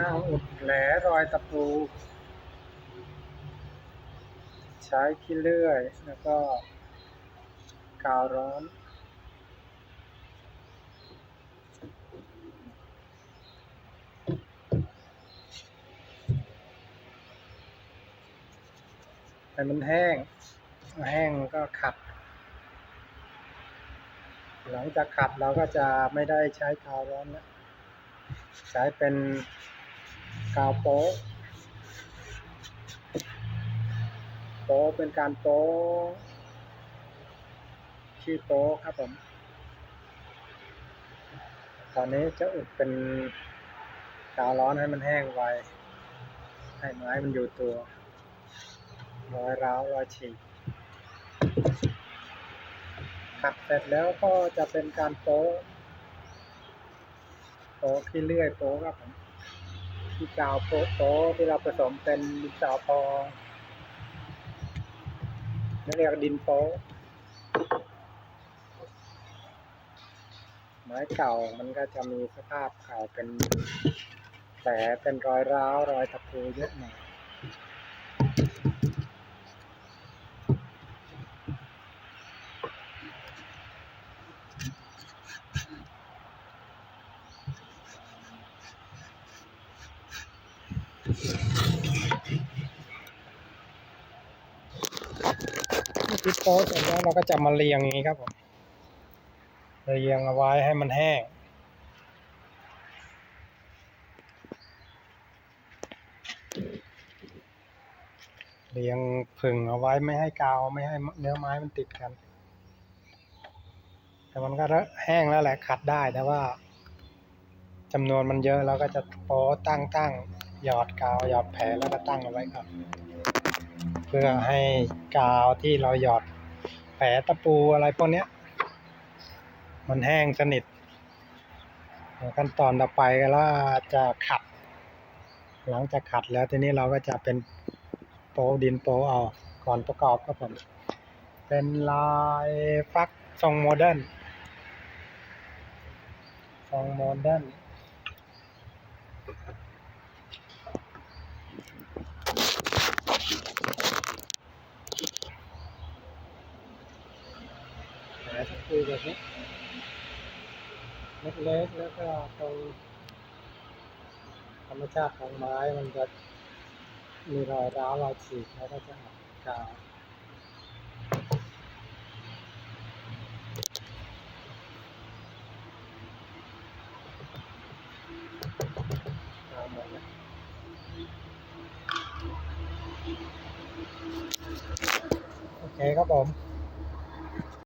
นั่งอุดแหลรอยตะปู ใช้ขี้เลื่อย แล้วก็ กาวร้อนให้มันแห้ง แห้งก็ขัด หลังจากขัดเราก็จะไม่ได้ใช้กาวร้อนแล้วใช้เป็น กาวโป๊ะโป๊ะเป็นการโป๊ะขี้โป๊ะครับผมตอนนี้จะอุดเป็นกาวร้อนให้มันแห้งไว ให้ไม้มันอยู่ตัวรอยร้าวรอยฉีกขัดเสร็จแล้วก็จะเป็นการโป๊ะโป๊ะที่เลื่อยโป๊ะครับผม ที่กาวโพโพที่เราผสมเป็นดินสอพอเรียกดินโพไม้เก่ามันก็จะมีสภาพเก่าเป็นแผลเป็นรอยร้าวรอยตะปูเยอะหน่อย พิดโป๊เสร็จแล้วเราก็จะมาเรียงอย่างนี้ครับผมเรียงเอาไว้ให้มันแห้งเรียงผึ่งเอาไว้ไม่ให้กาวไม่ให้เนื้อไม้มันติดกัน แต่มันก็แห้งแล้วแหละขัดได้แต่ว่าจำนวนมันเยอะเราก็จะโป๊ตั้งตั้ง หยอดกาวหยอดแผลแล้วก็ตั้งเอาไว้ครับเพื่อให้กาวที่เราหยอดแผลตะปูอะไรพวกเนี้ยมันแห้งสนิท ขั้นตอนต่อไปก็ล้วจะขัด หลังจากขัดแล้วทีนี้เราก็จะเป็นโป๊ดินโป๊เอาก่อนประกอบครับผมเป็นลายฟักทรงโมเดิร์นทรงโมเดิร์น หาตะปูแบบนี้เล็กๆแล้วก็ตรงธรรมชาติของไม้มันจะมีรอยร้าวรอยฉีกแล้วก็จะอักาวกาวหมดแล้วโอเคครับผม